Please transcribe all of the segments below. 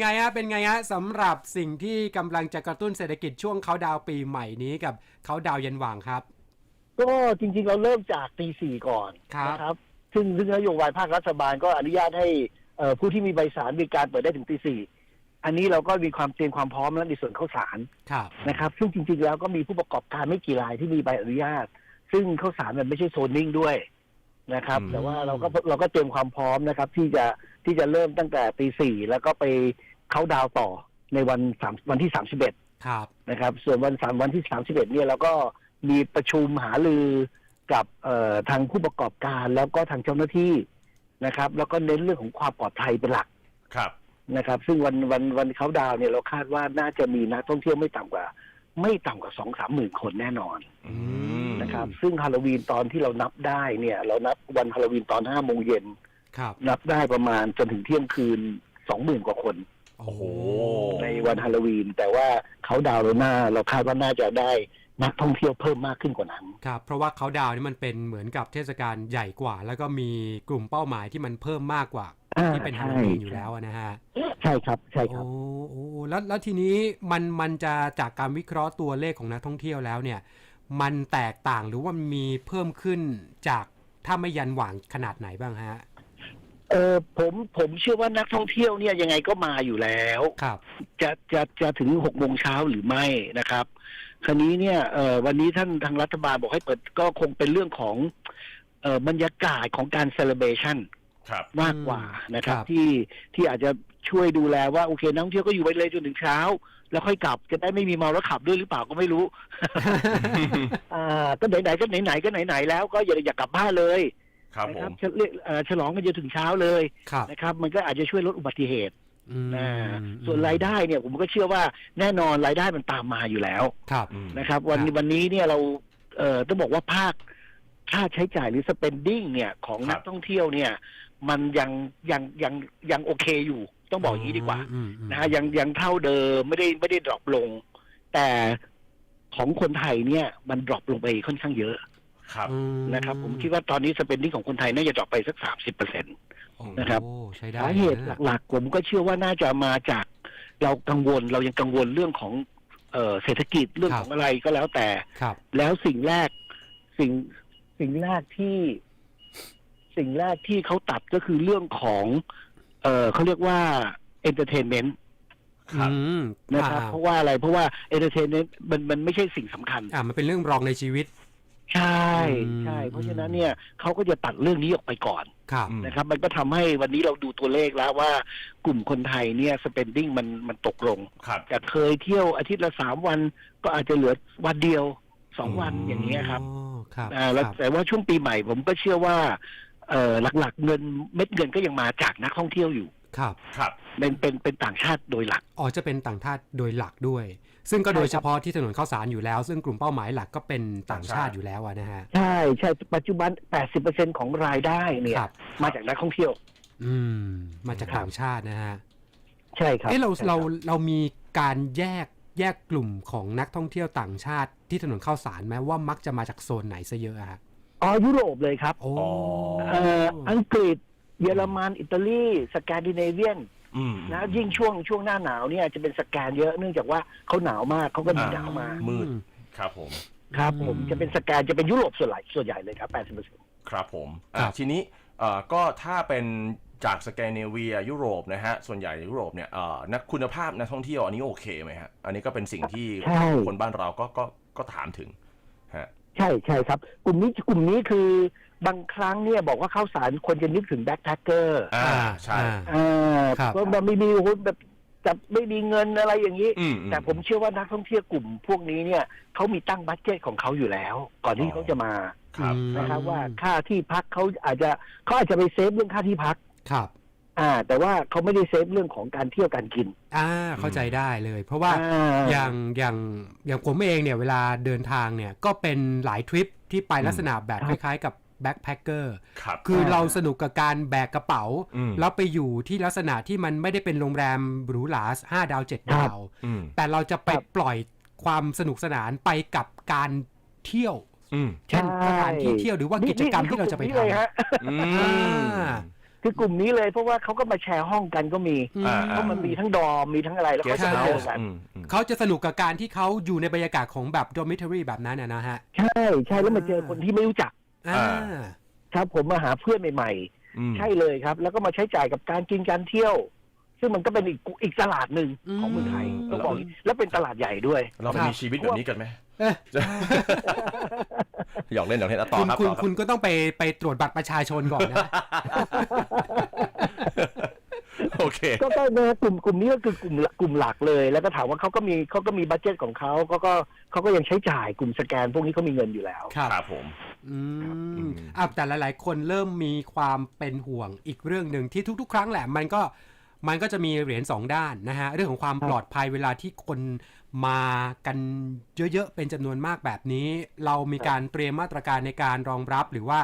ไงฮะ เป็นไงฮะสำหรับสิ่งที่กำลังจะกระตุ้นเศรษฐกิจช่วงเขาดาวน์ปีใหม่นี้กับเขาดาวน์เย็นหว่างครับ ก็จริงๆเราเริ่มจากตีสี่ก่อนครับ นะครับ ซึ่งซึ่งนโยบายภาครัฐบาลก็อนุญาตให้เอ่อผู้ที่มีใบสารมีการเปิดได้ถึงตีสี่อันนี้เราก็มีความเตรียมความพร้อมแล้วในส่วนข้าวสารครับ นะครับ ซึ่งจริง ๆ แล้วก็มีผู้ประกอบการไม่กี่รายที่มีใบอนุญาต ซึ่งข้าวสารมันไม่ใช่โซนนิ่งด้วยนะครับ อืม แต่ว่าเราก็เราก็เตรียมความพร้อมนะครับ ที่จะ ที่จะเริ่มตั้งแต่ตีสี่แล้วก็ไปเข้าดาวน์ต่อในวันสามวันที่สามสิบเอ็ดครับนะครับ ส่วนวันสามวันที่สามสิบเอ็ดเนี่ยเราก็มีประชุมหารือกับเอ่อทางผู้ประกอบการแล้วก็ทางเจ้าหน้าที่นะครับ แล้วก็เน้นเรื่องของความปลอดภัยเป็นหลักครับนะครับ ซึ่งวันวันวันเขาดาวน์เนี่ยเราคาดว่าน่าจะมีนักท่องเที่ยวไม่ต่ำกว่า ไม่ต่ำกว่าสองสามหมื่นคนแน่นอนอืมนะครับ ซึ่งฮาโลวีนตอนที่เรานับได้เนี่ย เรานับวันฮาโลวีนตอนห้าโมงเย็น ครับนับได้ประมาณจนถึงเที่ยงคืนสองหมื่นกว่าคน โอ้โหในวันฮาโลวีน แต่ว่าเขาดาวน์เราหน้าเราคาดว่าน่าจะได้นักท่องเที่ยวเพิ่มมากขึ้นกว่านั้น ครับ เพราะว่าเขาดาวน์นี่มันเป็นเหมือนกับเทศกาลใหญ่กว่า แล้วก็มีกลุ่มเป้าหมายที่มันเพิ่มมากกว่า อ่าที่เป็นฮาใช่โลวีนอยู่แล้วอะนะฮะ ใช่ครับ ใช่ครับ โอ้โอ้แล้วแล้วทีนี้มันมันจะจากการวิเคราะห์ตัวเลขของนักท่องเที่ยวแล้วเนี่ย มันแตกต่างหรือว่ามันมีเพิ่มขึ้นจากถ้าไม่ยันหว่างขนาดไหนบ้างฮะ เออผมผมเชื่อว่านักท่องเที่ยวเนี่ยยังไงก็มาอยู่แล้ว ครับ จะจะจะถึงหกโมงเช้าหรือไม่นะครับ คราวนี้เนี่ยเออวันนี้ท่านทางรัฐบาลบอกให้เปิดก็คงเป็นเรื่องของเออบรรยากาศของการเซเลบ a t ชันครับ มากกว่านะครับ ครับ ที่ที่อาจจะช่วยดูแลว่าโอเคนักท่องเที่ยวก็อยู่ไปเลยจนถึงเช้า แล้วค่อยกลับจะได้ไม่มีเมาแล้วขับด้วยหรือเปล่าก็ไม่รู้ อ่าก็ไหนๆก็ไหนๆก็ไหนๆแล้วก็อย่าอย่ากลับบ้านเลย ครับนะผครับมฉเรียกเอ่อฉลองกันจนถึงเช้าเลยครับนะครับ มันก็อาจจะช่วยลดอุบัติเหตุอืมนะส่วนรายได้เนี่ยผมก็เชื่อว่าแน่นอนรายได้มันตามมาอยู่แล้วครับ อืม นะครับ วันครับ วันนี้เนี่ยเราเอ่อต้องบอกว่าภาคค่าใช้จ่ายหรือ spending เนี่ยของครับนักท่องเที่ยวเนี่ย มันยังยังยังยังโอเคอยู่ ต้องบอกอย่างนี้ดีกว่า อืมอืมนะฮะยังยังเท่าเดิมไม่ได้ไม่ได้ดรอปลง แต่ของคนไทยเนี่ยมันดรอปลงไปค่อนข้างเยอะ ครับอืนะครับ ผมคิดว่าตอนนี้ spending ของคนไทยน่าจะดรอปไปสักสามสิบเปอร์เซ็นนะครับโอ้ใช้ได้สาเหตุนะหลักๆ ผมก็เชื่อว่าน่าจะมาจากเรากังวลเรายังกังวลเรื่องของเอ่อเศรษฐกิจเรื่องของอะไรก็แล้วแต่ครับแล้วสิ่งแรกสิ่งสิ่งแรกที่ สิ่งแรกที่เขาตัดก็คือเรื่องของ เอ่อเขาเรียกว่า entertainment ครับอืมนะครับอ่าเพราะว่าอะไรเพราะว่า entertainment มันมันไม่ใช่สิ่งสำคัญ อ่ามันเป็นเรื่องรองในชีวิต ใช่อืมใช่เพราะฉะนั้นเนี่ยเขาก็จะตัดเรื่องนี้ออกไปก่อนครับอืมนะครับมันก็ทำให้วันนี้เราดูตัวเลขแล้วว่ากลุ่มคนไทยเนี่ย spending มันมันตกลงครับ จากเคยเที่ยวอาทิตย์ละสามวัน ก็อาจจะเหลือวันเดียวสองวันอย่างเงี้ยครับอ๋อครับอ่าแล้วครับแต่ว่าช่วงปีใหม่ผมก็เชื่อว่าเออหลักๆ เงินเม็ดเงินก็ยังมาจากนักท่องเที่ยวอยู่ครับ ครับเป็นเป็นเป็นต่างชาติโดยหลักอ๋อจะเป็นต่างชาติโดยหลักด้วย ซึ่งก็ใช่โดยครับเฉพาะที่ถนนข้าวสารอยู่แล้ว ซึ่งกลุ่มเป้าหมายหลักก็เป็นต่างชาต่างชาติติอยู่แล้วอะนะฮะ ใช่ใช่ปัจจุบัน 80%ของรายได้เนี่ยครับมาจากนักท่องเที่ยว อืม มาจากครับต่างชาตินะฮะ ใช่ครับเอ๊ะเราใช่คบเราเรามีการแยกแยกกลุ่มของนักท่องเที่ยวต่างชาติที่ถนนข้าวสารไหมว่ามักจะมาจากโซนไหนซะเยอะอะฮะอ๋อยุโรปเลยครับโอ้อ๋อเอ่ออังกฤษ เยอรมัน อิตาลี สแกนดิเนเวียน อืมนะยิ่งช่วงช่วงหน้าหนาวเนี่ยจะเป็นสแกนเยอะเนื่องจากว่าเขาหนาวมากเขาก็หนีอ่าหนาวมามืดครับผม ครับอืมผมจะเป็นสแกนจะเป็นยุโรปส่วนใหญ่ส่วนใหญ่เลยครับ 80%ครับผมครัอะบทีนี้เอ่อก็ถ้าเป็นจากสแกนดิเนเวียยุโรปนะฮะ ส่วนใหญ่ยุโรปเนี่ยเอ่อนักคุณภาพนักท่องเที่ยวอันนี้โอเคไหมฮะ อันนี้ก็เป็นสิ่งที่ใช่ คนบ้านเราก็ก็ก็ถามถึงฮะ ใช่ใช่ครับ กลุ่มนี้กลุ่มนี้คือบางครั้งเนี่ยบอกว่าข้าวสารคนจะนึกถึงแบ็คแพคเกอร์อ่าใช่ อ่าอ่าครับ เพราะมันไม่มีโอ้โหแบบจะไม่มีเงินอะไรอย่างนี้ อืมแต่ผมเชื่อว่านักท่องเที่ยวกลุ่มพวกนี้เนี่ยเขามีตั้งบัตเจตของเขาอยู่แล้ว ก่อนที่อ๋อเขาจะมาครับอืมนะครับว่าค่าที่พักเขาอาจจะเขาอาจจะไปเซฟเรื่องค่าที่พัก ครับ อ่า แต่ว่าเขาไม่ได้เซฟเรื่องของการเที่ยวการกิน อ่าเข้าใจได้เลย เพราะว่าอ่า อย่างอย่างอย่างผมเองเนี่ยเวลาเดินทางเนี่ยก็เป็นหลายทริปที่ไปลักษณะแบบคครับล้ายๆกับแบ็คแพคเกอร์ครับ คืออ่าเราสนุกกับการแบกกระเป๋า อืม แล้วไปอยู่ที่ลักษณะที่มันไม่ได้เป็นโรงแรมหรูหราห้าดาวเจ็ดครัดาบวอืมแต่เราจะไปครับ ปล่อยความสนุกสนานไปกับการเที่ยว อืมเช่นสถานที่เที่ยวหรือว่ากิจกรรมที่เราจะไปนี่เลยฮะทำอือ่มา คคือกลุ่มนี้เลยเพราะว่าเขาก็มาแชร์ห้องกันก็มีอืม อ่าเพราะมันมีทั้งดอมมีทั้งอะไรแล้วเกเขาสจะเฮาเจอส์กันอืมอืมเขาจะสนุกกับการที่เขาอยู่ในบรรยากาศของแบบ dormitory แบบนั้นนะนะฮะ ใช่ใช่แล้วมาเจอคนที่ไม่รู้จักอ่าครับ ผมมาหาเพื่อนใหม่อืมๆใช่เลยครับ แล้วก็มาใช้จ่ายกับการกินการเที่ยว ซึ่งมันก็เป็นอีกอีกตลาดหนึ่งของเมืองไทยอืม ต้องบอกอย่างนี้แล้วเป็นตลาดใหญ่ด้วย เราไปมีชีวิตแบบนี้กันไหม เอ๊ะ หยอกเล่นหยอกเล่นอะต่อคุณครับคุณต่อครับคุณก็ต้องไปไปตรวจบัตรประชาชนก่อนนะ โอเค ก็ก็นะกลุ่มกลุ่มนี้ก็คือกลุ่มกลุ่มหลักเลย แล้วก็ถามว่าเขาก็มีเขาก็มีบัตเจ็ตของเขาเขาก็เขาก็ยังใช้จ่ายกลุ่มสแกน พวกนี้เขามีเงินอยู่แล้วครับครับผม อือืมมอะแต่หลาย ๆ คนเริ่มมีความเป็นห่วงอีกเรื่องหนึ่งที่ทุก ๆ ครั้งแหละมันก็มันก็จะมีเหรียญสองด้านนะฮะเรื่องของความครับปลอดภัยเวลาที่คน มากันเยอะๆ เป็นจำนวนมากแบบนี้ เรามีการเตรียมมาตรการในการรองรับหรือว่า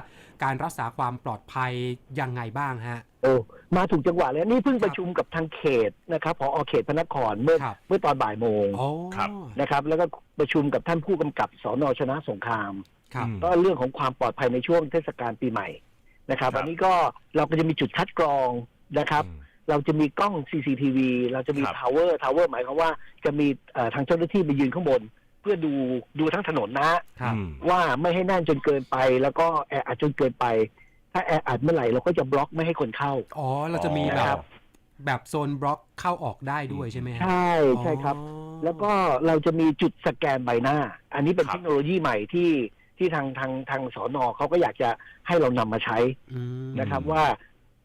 การรักษาความปลอดภัยยังไงบ้างฮะ โอ้มาถูกจังหวะเลยนี่เพิ่งประชุมกับทางเขตนะครับพอเขตพระนครเมื่อครับเมื่อตอนบ่ายโมงโอ้ครับนะครับ แล้วก็ประชุมกับท่านผู้กำกับสอนอชนะสงครามครับอืมก็เรื่องของความปลอดภัยในช่วงเทศกาลปีใหม่นะครับครับอันนี้ก็เราก็จะมีจุดคัดกรองนะครับอืม เราจะมีกล้อง CCTV เราจะมีครับ tower tower หมายความว่าจะมีเอ่อทางเจ้าหน้าที่ไปยืนข้างบน เพื่อดูดูทั้งถนนนะครับ อืม ว่าไม่ให้แน่นจนเกินไป แล้วก็แออัดจนเกินไป ถ้าแออัดเมื่อไหร่เราก็จะบล็อกไม่ให้คนเข้า อ๋อ เราจะมีอ๋อแบครับ บ แบบโซนบล็อกเข้าออกได้ด้วยใช่ไหมฮะใช่ใช่ครับ อ๋อ แล้วก็เราจะมีจุดสแกนใบหน้า อันนี้เป็นครับ เทคโนโลยีใหม่ที่ที่ทางทางทางสอนอเขาก็อยากจะให้เรานำมาใช้อืม นะครับว่า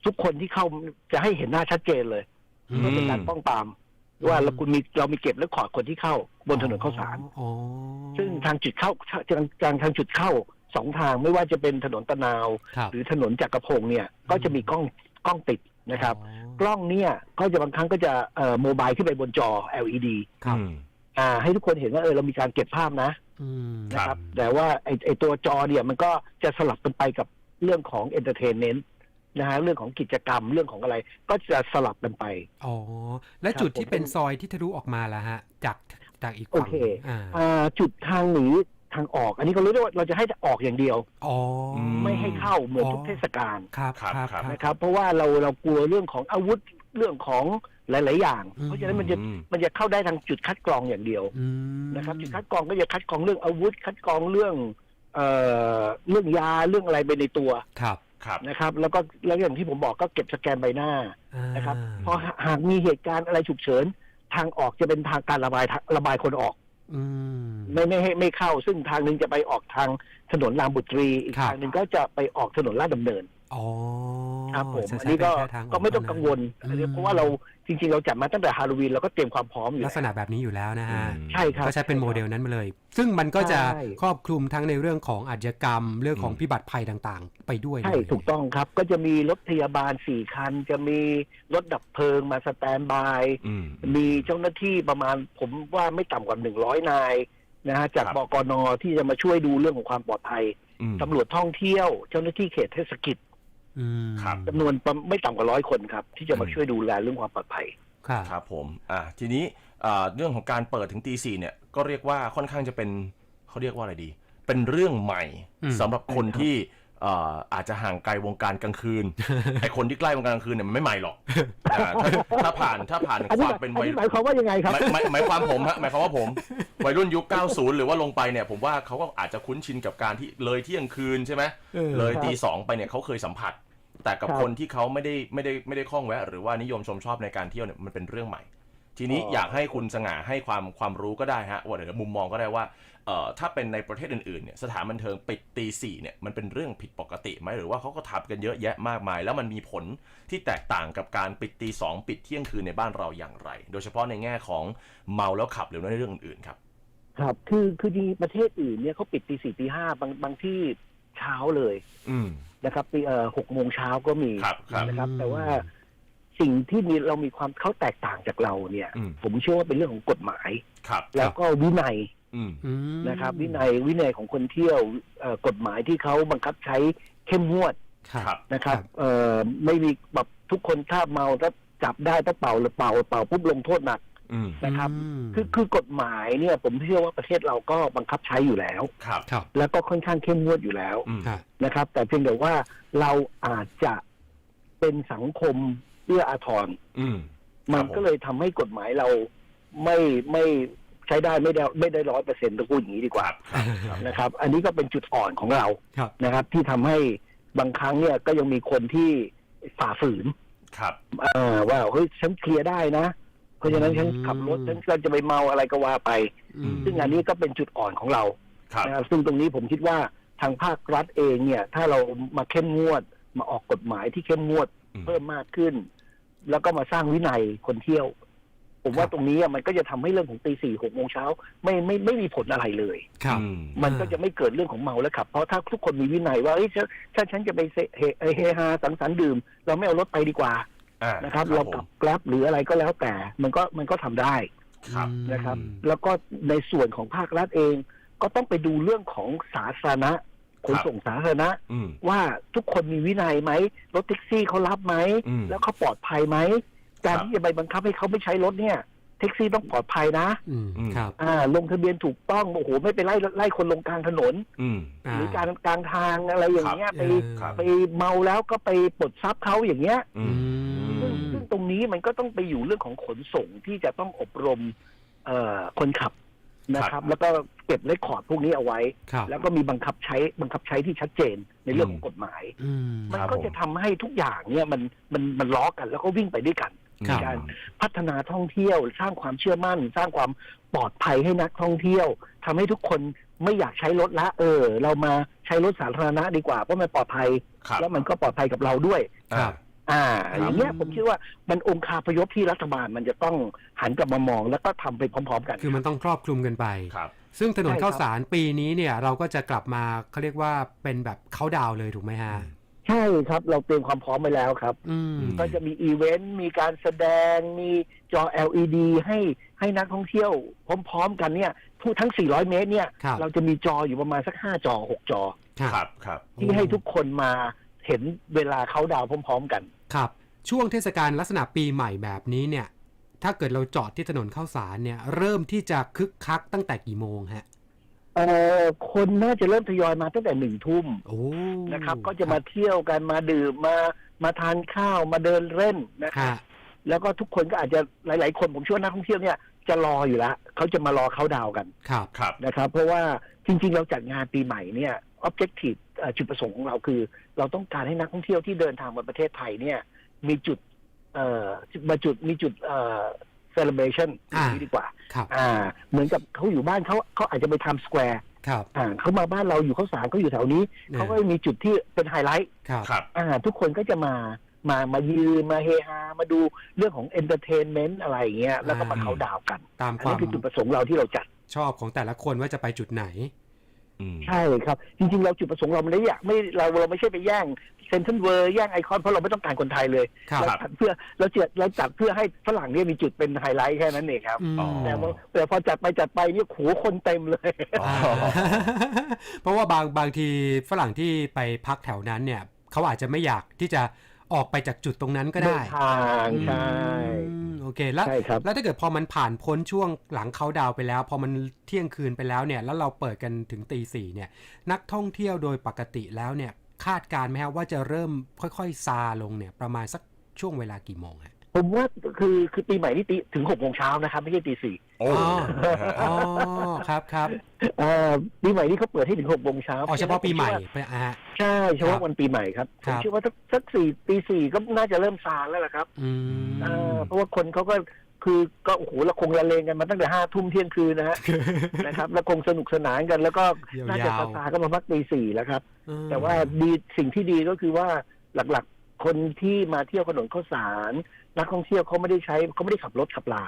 ทุกคนที่เข้าจะให้เห็นหน้าชัดเจนเลยอืเพื่อเป็นมการป้องปราม ว่าเราคุณมีเรามีเก็บและขอร์ดคนที่เข้าบนถนนข้าวสารอ๋อซึ่งทางจุดเข้าทางทางทางจุดเข้าสองทางไม่ว่าจะเป็นถนนตะนาวครับหรือถนนจักรพงศ์เนี่ย ก็จะมีกล้องกล้องติดนะครับอ๋อกล้องเนี่ยก็จะบางครั้งก็จะเอ่อโมบายขึ้นไปบนจอ LED ครับอืมอ่า ให้ทุกคนเห็นว่าเออเรามีการเก็บภาพนะอืมครันะบครับ แต่ว่าไอไอตัวจอเนี่ยมันก็จะสลับกันไปกับเรื่องของเอนเตอร์เทนเมนต์ นะฮะเรื่องของกิจกรรมเรื่องของอะไร ก็จะสลับกันไป อ๋อ และครับจุดที่ผมเป็นซอยที่ทะลุออกมาล่ะฮะ จากจากอีกโอฝั่งเคอ่าอ่าจุดทางหนีทางออก อันนี้ก็รู้ได้ว่าเราจะให้ออกอย่างเดียวอ๋ออมไม่ให้เข้าเหมือนอ๋อทุกเทศกาลครับครับครับครับนะครับ เพราะว่าเราเรากลัวเรื่องของอาวุธเรื่องของหลาย ๆ อย่างอืมเพราะฉะนั้นมันจะอืมมันจะเข้าได้ทางจุดคัดกรองอย่างเดียวอืมนะครับจุดคัดกรองก็จะคัดกรองเรื่องอาวุธ คัดกรองเรื่องเอ่อเรื่องยาเรื่องอะไรไปในตัวครับ ครับ นะครับ แล้วก็แล้วอย่างที่ผมบอกก็เก็บสแกนใบหน้าอ่านะครับพอหากมีเหตุการณ์อะไรฉุกเฉิน ทางออกจะเป็นทางการระบายทางระบายคนออกอืมไม่ไม่ให้ไม่เข้า ซึ่งทางหนึ่งจะไปออกทางถนนรามบุตรีอีกครับทางหนึ่งก็จะไปออกถนนลาดดำเนินอ๋อครับผมจะอันใช้นี้ก็เป็นแค่ทางก็ไม่ต้องเท่ากังวลอืมอันนี้เพราะว่าเรา จริงๆ เราจัดมาตั้งแต่ฮาโลวีนเราก็เตรียมความพร้อมอยู่ลักษณะแบบนี้อยู่แล้วนะฮะอืมใช่ครับก็ใช้เป็นโมเดลนั้นมาเลย ซึ่งมันก็จะใช่ครอบคลุมทั้งในเรื่องของอาชญากรรม เรื่องของอืมพิบัติภัยต่างๆ ไปด้วยใช่เลยถูกต้องครับก็จะมีรถพยาบาลสี่คัน จะมีรถดับเพลิงมาสแตนบายอืมมีเจ้าหน้าที่ประมาณผมว่าไม่ต่ำกว่าหนึ่งร้อยนายนะฮะจากครับบกนที่จะมาช่วยดูเรื่องของความปลอดภัยอืมตำรวจท่องเที่ยว เจ้าหน้าที่เขตเทศกิจ อืมครับ จำนวนประไม่ต่ำกว่าร้อยคนครับ ที่จะมาอืมช่วยดูแลเรื่องความปลอดภัย ครับ ครับผมอ่าทีนี้อ่าเรื่องของการเปิดถึงตีสี่เนี่ยก็เรียกว่าค่อนข้างจะเป็นเขาเรียกว่าอะไรดี เป็นเรื่องใหม่อืม สำหรับคนที่อ่าอาจจะห่างไกลวงการกลางคืน ไอคนที่ใกล้วงการกลางคืนเนี่ยมันไม่ใหม่หรอกอ่าถ้าถ้าผ่านถ้าผ่านอันคนี้วามเป็นอันวัย นี้หมายความว่ายังไงครับ หมายหมายหมายความผมฮะหมายความว่าผม วัยรุ่นยุค 90 หรือว่าลงไปเนี่ยผมว่าเขาก็อาจจะคุ้นชินกับการที่เลยเที่ยงคืนใช่ไหมเออ เลยครับตีสองไปเนี่ยเขาเคยสัมผัส แต่กับครับคนที่เขาไม่ได้ไม่ได้ไม่ได้คล่องแวะ หรือว่านิยมชมชอบในการเที่ยวเนี่ยมันเป็นเรื่องใหม่ ทีนี้อ๋อออยากให้คุณสง่าให้ความความรู้ก็ได้ฮะว่าเดี๋ยวมุมมองก็ได้ว่าเอ่อถ้าเป็นในประเทศอื่นๆเนี่ยสถานบันเทิงปิดตีสี่เนี่ยมันเป็นเรื่องผิดปกติไหมหรือว่าเขาก็ทำกันเยอะแยะมากมาย แล้วมันมีผลที่แตกต่างกับการปิดตีสองปิดเที่ยงคืนในบ้านเราอย่างไร โดยเฉพาะในแง่ของเมาแล้วขับหรือในเรื่องอื่นๆครับ ครับ คือคือจริงๆประเทศอื่นเนี่ยเขาปิดตีสี่ตีห้าบางบางที่เช้าเลยอืมนะครับตีเอ่อหกโมงเช้าก็มีครับครับ นะครับอืมแต่ว่าสิ่งที่มีเรามีความเขาแตกต่างจากเราเนี่ย อืม ผมเชื่อว่าเป็นเรื่องของกฎหมาย ครับแล้วก็วินัยอืม อืมนะครับ วินัยวินัยของคนเที่ยวเอ่อกฎหมายที่เขาบังคับใช้เข้มงวดครับ นะครับเอ่อไม่มีแบบทุกคนถ้าเมาถ้าจับได้ถ้าเป่าหรือเป่าเป่าปุ๊บลงโทษหนัก อืมนะครับ อืมคือคือกฎหมายเนี่ยผมเชื่อว่าประเทศเราก็บังคับใช้อยู่แล้ว ครับ ครับแล้วก็ค่อนข้างเข้มงวดอยู่แล้วอืมครับนะครับ แต่เพียงแต่ว่าเราอาจจะไปเป็นสังคมเอื้ออาทร อืม มันครับผม ก็เลยทำให้กฎหมายเราไม่ไม่ใช้ได้ไม่ได้ไม่ได้ร้อยเปอร์เซ็นต์ต้องพูดอย่างนี้ดีกว่าครับครับนะครับ อันนี้ก็เป็นจุดอ่อนของเราครับ นะครับ ที่ทำให้บางครั้งเนี่ยก็ยังมีคนที่ฝ่าฝืนครับอ่าว่าเฮ้ยฉันเคลียร์ได้นะเพ ราะฉะนั้นฉันอืมขับรถฉันก็จะไปเมาอะไรก็ว่าไปอืมซึ่งอันนี้ก็เป็นจุดอ่อนของเราครับนะครับซึ่งตรงนี้ผมคิดว่าทางภาครัฐเองเนี่ย ถ้าเรามาเข้มงวดมาออกกฎหมายที่เข้มงวดอืมเพิ่มมากขึ้น แล้วก็มาสร้างวินัยคนเที่ยว ผมว่าครับตรงนี้อะมันก็จะทำให้เรื่องของตีสี่หกโมงเช้าไม่ไม่ไม่มีผลอะไรเลยครับอืมมันก็จะไม่เกิดเรื่องของเมาแล้วขับ เพราะถ้าทุกคนมีวินัยว่าเอ้ยถ้าถ้าฉันจะไปเซเฮเฮฮาสังสรรค์ดื่ม เราไม่เอารถไปดีกว่า อ่านะครับคเราบผกลัมบแกร็บหรืออะไรก็แล้วแต่ มันก็มันก็ทำได้ครับนะครับ แล้วก็ในส่วนของภาครัฐเอง ก็ต้องไปดูเรื่องของสาธารณะขนส่งสาธารณะ อืม ว่าทุกคนมีวินัยไหมรถแท็กซี่เขารับไหม อืมแล้วเขาปลอดภัยไหม การครับ ที่จะไปบังคับให้เขาไม่ใช้รถเนี่ยแท็กซี่ต้องปลอดภัยนะอืมอืม ครับอ่าลงทะเบียนถูกต้องโอ้โหไม่ไปไล่ไล่คนลงกลางถนน อืม หรือการกลางทางอะไรอย่างเงี้ยไปครับ ไปเมาแล้วก็ไปปลดทรัพย์เขาอย่างเงี้ย อือืมมซึ่งซึ่ง ตรงนี้มันก็ต้องไปอยู่เรื่องของขนส่งที่จะต้องอบรมเอ่อคนขับนะคครัรับบแล้วก็เก็บเรคคอร์ดพวกนี้เอาไว้ ครับแล้วก็มีบังคับใช้บังคับใช้ที่ชัดเจนในเรื่องของกฎหมาย อืมมันครับก็ผมจะทำให้ทุกอย่างเนี่ยมันมันมันล้อกันแล้วก็วิ่งไปด้วยกัน ครับ การพัฒนาท่องเที่ยวสร้างความเชื่อมั่น สร้างความปลอดภัยให้นักท่องเที่ยวทำให้ทุกคนไม่อยากใช้รถละ เออ เรามาใช้รถสาธารณะดีกว่าเพราะมันปลอดภัย ครับแล้วมันก็ปลอดภัยกับเราด้วย ครับ อ่าครับอย่างเงี้ยผมคิดว่ามันองค์คาพยพที่รัฐบาลมันจะต้องหันกลับมามองแล้วก็ทำไปพร้อม ๆ กัน คือมันต้องครอบคลุมกันไปครับ ซึ่งถนนใช่ครับข้าวสารปีนี้เนี่ยเราก็จะกลับมาเขาเรียกว่าเป็นแบบเขาดาวน์เลยถูกไหมฮะใช่ครับเราเตรียมความพร้อมไปแล้วครับอืมก็จะมีอีเวนต์มีการแสดงมีจอ LED ให้ให้นักท่องเที่ยวพร้อมๆ กันเนี่ยทุกทั้ง 400 เมตรเนี่ยครับเราจะมีจออยู่ประมาณสัก 5 จอ 6 จอ ครับครับที่ให้ทุกคนมาเห็นเวลาเขาดาวน์พร้อม ๆ กัน ครับ ช่วงเทศกาลลักษณะปีใหม่แบบนี้เนี่ย ถ้าเกิดเราจอดที่ถนนข้าวสารเนี่ย เริ่มที่จะคึกคักตั้งแต่กี่โมงฮะเอ่อคนน่าจะเริ่มทยอยมาตั้งแต่หนึ่งทุ่มโอ้นะครับ ก็จะมาเที่ยวกันมาดื่มมามาทานข้าวมาเดินเล่นนะครับฮะแล้วก็ทุกคนก็อาจจะหลาย ๆ คนผมเชื่อว่านักท่องเที่ยวเนี่ยจะรออยู่แล้วเขาจะมารอเขาดาวน์กันครับครับนะครับ เพราะว่าจริง ๆ เราจัดงานปีใหม่เนี่ย objective เอ่อ จุดประสงค์ของเราคือ เราต้องการให้นักท่องเที่ยวที่เดินทางมาประเทศไทยเนี่ย มีจุดเอ่อมาจุดมีจุดเอ่อ celebration อ่าอย่างนี้ดีกว่า ครับอ่า เหมือนกับเขาอยู่บ้านเขาเขาอาจจะไปทำสแควร์ครับ อ่าเขามาบ้านเราอยู่เขาสารเขาอยู่แถวนี้เขาก็มีจุดที่เป็นไฮไลท์ครับ ครับ อ่า ทุกคนก็จะมามามายืนมาเฮฮามาดูเรื่องของเอนเตอร์เทนเมนต์อะไรอย่างเงี้ยแล้วก็มาอ่า เขาน์ดาวน์กันตามอันควานี้มคือจุดประสงค์เราที่เราจัด ชอบของแต่ละคนว่าจะไปจุดไหนอืม ใช่ครับ จริง ๆ เราจุดประสงค์เราไม่ได้อยากไม่เราเราไม่ใช่ไปแย่งเซนทรัลเวิร์แย่งไอคอนเพราะเราไม่ต้องการคนไทยเลยครับเราจัดเพื่อเราจัดเราจัดเพื่อให้ฝรั่งเนี่ยมีจุดเป็นไฮไลท์แค่นั้นเองครับอืมอ๋อ แต่ว่าแต่พอจัดไปจัดไปเนี่ยโหคนเต็มเลย อ๋อ เพราะว่าบางบางทีฝรั่งที่ไปพักแถวนั้นเนี่ย เขาอาจจะไม่อยากที่จะออกไปจากจุดตรงนั้นก็ได้ เดินทางใช่ อืม โอเคแล้วใช่ครับแล้วถ้าเกิดพอมันผ่านพ้นช่วงหลังเขาดาวน์ไปแล้ว พอมันเที่ยงคืนไปแล้วเนี่ย แล้วเราเปิดกันถึงตีสี่เนี่ย นักท่องเที่ยวโดยปกติแล้วเนี่ย คาดการณ์ไหมครับว่าจะเริ่มค่อยๆซาลงเนี่ย ประมาณสักช่วงเวลากี่โมงฮะ ผมว่าคือคือปีใหม่นี่ตีถึงหกโมงเช้านะครับ ไม่ใช่ตีสี่โอ้อ๋ออ๋อครับครับอ่าปีใหม่นี่เขาเปิดให้ถึงหกโมงเช้าอ๋อเฉพาะปีใหม่ไปอะฮะใช่เฉครัพาะบวันปีใหม่ครับผครัมบ เชื่อว่าสักสักสี่ปีสี่ก็น่าจะเริ่มซาแล้วล่ะครับอืมอ่าเพราะว่าคนเขาก็คือก็โอ้โหเราคงละเลงกันมาตั้งแต่ห้าทุ่มเที่ยงคืนนะฮะ นะครับแล้วคงสนุกสนานกัน แล้วก็ยาวๆน่าจะซาซาก็มาพักตีสี่แล้วครับอืมแต่ว่าดีสิ่งที่ดีก็คือว่าหลักๆ คนที่มาเที่ยวถนนข้าวสาร นักท่องเที่ยวเขาไม่ได้ใช้เขาไม่ได้ขับรถขับลา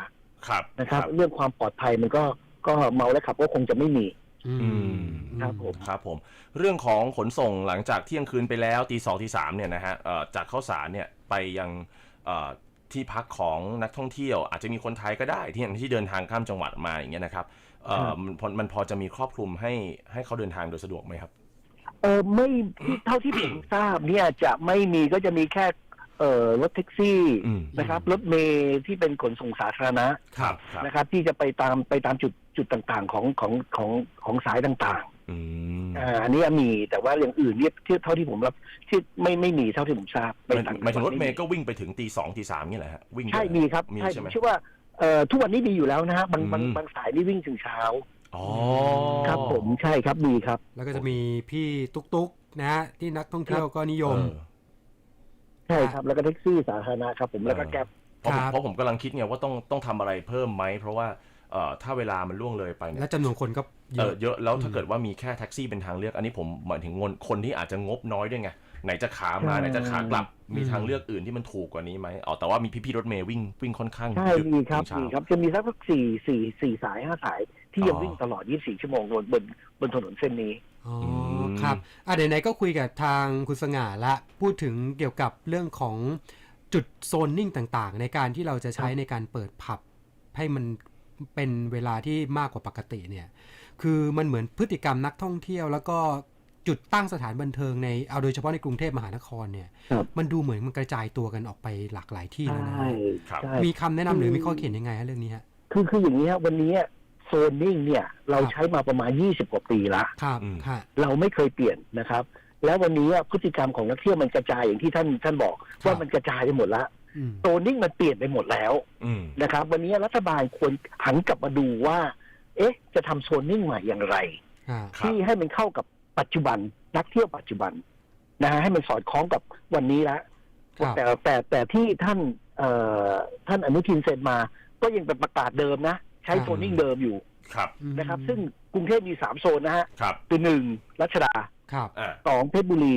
ครับนะครับ เรื่องความปลอดภัยมันก็ก็เมาแล้วขับก็คงจะไม่มีอือืมมครับผมครับผม เรื่องของขนส่งหลังจากเที่ยงคืนไปแล้วตีสองตีสามเนี่ยนะฮะเอ่อจากข้าวสารเนี่ยไปยังเอ่อที่พักของนักท่องเที่ยว อาจจะมีคนไทยก็ได้ที่ที่เดินทางข้ามจังหวัดมาอย่างเงี้ยนะครับเอ่อครับมันพอมันพอจะมีครอบคลุมให้ให้เขาเดินทางโดยสะดวกไหมครับเออไม่เท่าที่ผมทราบเนี่ยจะไม่มีก็จะมีแค่ เอ่อรถแท็กซี่อืม นะครับรถเมล์ที่เป็นขนส่งสาธารณะครับครับนะครับ ที่จะไปตามไปตามจุดจุดต่างๆ ของของของของสายต่างอืมอ่าอันนี้มีแต่ว่าอย่างอื่นเนี่ยที่เท่าที่ผมรับที่ไม่ไม่มีเท่าที่ผมทราบหมายต่างหมายถึงรถเมย์จังหวัดก็วิ่งไปถึงตีสองตีสามนี่แหละฮะวิ่งใช่ด้วยมีครับมีใช่ใช่ผไหม มเชื่อว่าเอ่อทุกวันนี้มีอยู่แล้วนะฮะบางบางอืม บางสายนี่วิ่งถึงเช้า อ๋อ ครับผมใช่ครับมีครับ แล้วก็จะมีพี่ตุ๊กตุ๊กนะฮะที่นักท่องเที่ยวก็นิยม เออ ใช่ครับ แล้วก็แท็กซี่สาธารณะครับผมแล้วก็แก๊ปเพราะผมครับ เพราะผมกำลังคิดไงว่าต้องต้องทำอะไรเพิ่มไหมเพราะว่าเอ่อถ้าเวลามันล่วงเลยไปเนี่ย และจำนวนคนก็เยเออะอเยอะแล้วอืถ้ามเกิดว่ามีแค่แท็กซี่เป็นทางเลือกอันนี้ผมหมายถึงคนคนที่อาจจะงบน้อยด้วยไงไหนจะขามาใช่ไหนจะขากลับมีอืมทางเลือกอื่นที่มันถูกกว่านี้ไหมอ๋อแต่ว่ามีพี่ๆรถเมย์วิ่งวิ่งค่อนข้างใช่ดึกมีครับถึงเช้า มีครับ จะมีสักสี่สี่สี่สายห้าสายที่ยังอ๋อ วิ่งตลอด 24 ชั่วโมงบนบนบนถนนเส้นนี้ อ๋ออม ครับอะไหนๆก็คุยกับทางคุณสง่าละ พูดถึงเกี่ยวกับเรื่องของจุดโซนนิ่งต่างๆ ในการที่เราจะใช้ในการเปิดผับ ให้มันเป็นเวลาที่มากกว่าปกติเนี่ย คือมันเหมือนพฤติกรรมนักท่องเที่ยว แล้วก็จุดตั้งสถานบันเทิงในเอาโดยเฉพาะในกรุงเทพมหานครเนี่ยครับมันดูเหมือนมันกระจายตัวกันออกไปหลากหลายที่แล้วนะใช่ครับใช่มีคำแนะนำหรือมีข้อเขียนยังไงฮะเรื่องนี้ฮะคือคืออย่างนี้ฮะวันนี้ โซนนิ่งเนี่ย เราใช้มาประมาณ 20 กว่าปีละครับอืมค่ะเราไม่เคยเปลี่ยนนะครับ แล้ววันนี้พฤติกรรมของนักเที่ยวมันกระจายอย่างที่ท่านท่านบอก ว่ามันกระจายไปหมดละอืมโซนนิ่งมันเปลี่ยนไปหมดแล้วอืมนะครับ วันนี้รัฐบาลควรหันกลับมาดูว่า เอ๊ะ จะทำโซนนิ่งใหม่อย่างไรอ่าครับที่ให้มันเข้ากับปัจจุบัน นักเที่ยวปัจจุบันนะฮะให้มันสอดคล้องกับวันนี้ละครับแต่แต่แต่ที่ท่านเอ่อท่านอนุทินเซ็นมา ก็ยังเป็นประกาศเดิมนะ ใช้โซนนิ่งเดิมอยู่ครับนะครับ ซึ่งกรุงเทพมีสามโซนนะฮะครับคือหนึ่งรัชดาครับอ่าสองเพชรบุรี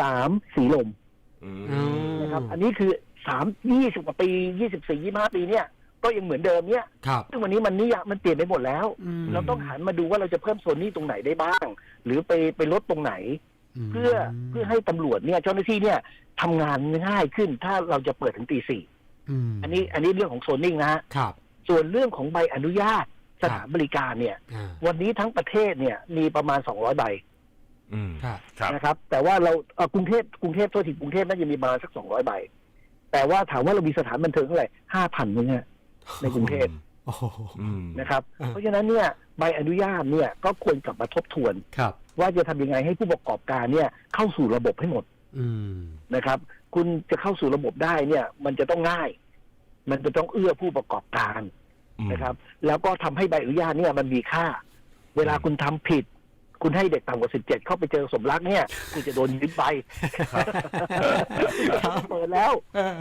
สามสีลมอืมอืมนะครับ อันนี้คือสามยี่สิบกว่าปียี่สิบสี่ยี่ห้าปีเนี่ย ก็ยังเหมือนเดิมเนี่ย ครับ ซึ่งวันนี้มันนิยามมันเปลี่ยนไปหมดแล้วมเราต้องหันมาดูว่าเราจะเพิ่มโซนนี้ตรงไหนได้บ้าง หรือไปไปลดตรงไหน มเพื่อเพื่อให้ตำรวจเนี่ยเจ้าหน้าที่เนี่ยทำงานง่ายขึ้นถ้าเราจะเปิดถึงตีสี่มอันนี้อันนี้เรื่องของโซนนิ่งนะฮะ ครับ ส่วนเรื่องของใบอนุญาตสถานบริการเนี่ย อ่าวันนี้ทั้งประเทศเนี่ยมีประมาณ 200 ใบอืมครับ ครับ นะครับ แต่ว่าเราเอ่อกรุงเทพกรุงเทพโทษทีกรุงเทพน่าจะมีประมาณสัก 200 ใบ แต่ว่าถามว่าเรามีสถานบันเทิงเท่าไหร่ห้าพันเนี่ย ในกรุงเทพ โอ้โห อืม นะครับ อ่า เพราะฉะนั้นเนี่ยใบอนุญาตเนี่ยก็ควรกลับมาทบทวน ครับ ว่าจะทำยังไงให้ผู้ประกอบการเนี่ยเข้าสู่ระบบให้หมดอืม นะครับ คุณจะเข้าสู่ระบบได้เนี่ย มันจะต้องง่าย มันจะต้องเอื้อผู้ประกอบการอืม นะครับ แล้วก็ทำให้ใบอนุญาตเนี่ยมันมีค่า เวลาคุณทำผิด คุณให้เด็กต่ำกว่าสิบเจ็ดเข้าไปเจอสมรักเนี่ย คุณจะโดนยึดใบครับเปิดแล้วเออ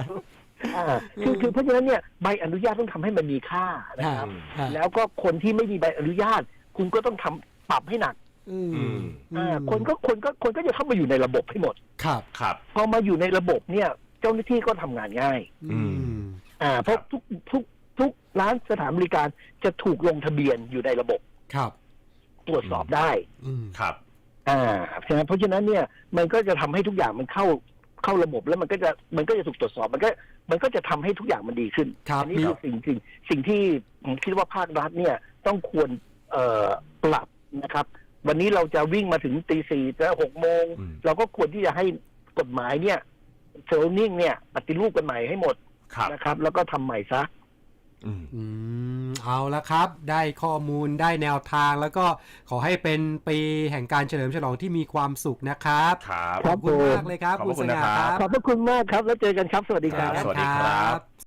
อ่าคือคือเพราะฉะนั้นเนี่ยใบอนุญาตต้องทำให้มันมีค่านะครับฮะแล้วก็คนที่ไม่มีใบอนุญาต คุณก็ต้องทำปรับให้หนักอืมอืมอ่าคนก็คนก็คนก็จะเข้ามาอยู่ในระบบให้หมด ครับครับพอมาอยู่ในระบบเนี่ย เจ้าหน้าที่ก็ทำงานง่าย อืมอ่าเพราะทุกทุกทุก ร้านสถานบริการจะถูกลงทะเบียนอยู่ในระบบครับ ตรวจสอบได้ อืม ครับ อ่าใช่ไหมเพราะฉะนั้นเนี่ยมันก็จะทำให้ทุกอย่างมันเข้าเข้าระบบแล้วมันก็จะมันก็จะถูกตรวจสอบมันก็มันก็จะทำให้ทุกอย่างมันดีขึ้นครับ อันี้มีคือสิ่งสิ่งสิ่งที่ผมคิดว่าภาครัฐเนี่ยต้องควรเอ่อปรับนะครับ วันนี้เราจะวิ่งมาถึงตีสี่จะหกโมง อืม เราก็ควรที่จะให้กฎหมายเนี่ยเซลนิ่งเนี่ยปฏิรูปกันใหม่ให้หมดครับ นะครับ แล้วก็ทำใหม่ซะ อืมอืมเอาละครับ ได้ข้อมูลได้แนวทางแล้วก็ขอให้เป็นปีแห่งการเฉลิมฉลองที่มีความสุขนะครับครับคขรัอบคุณมากเลยครับขอบพระคุณณสง่านะครับขอบพระคุณมากครับ แล้วเจอกันครับ สวัสดีคครัรับบสวัสดีครับ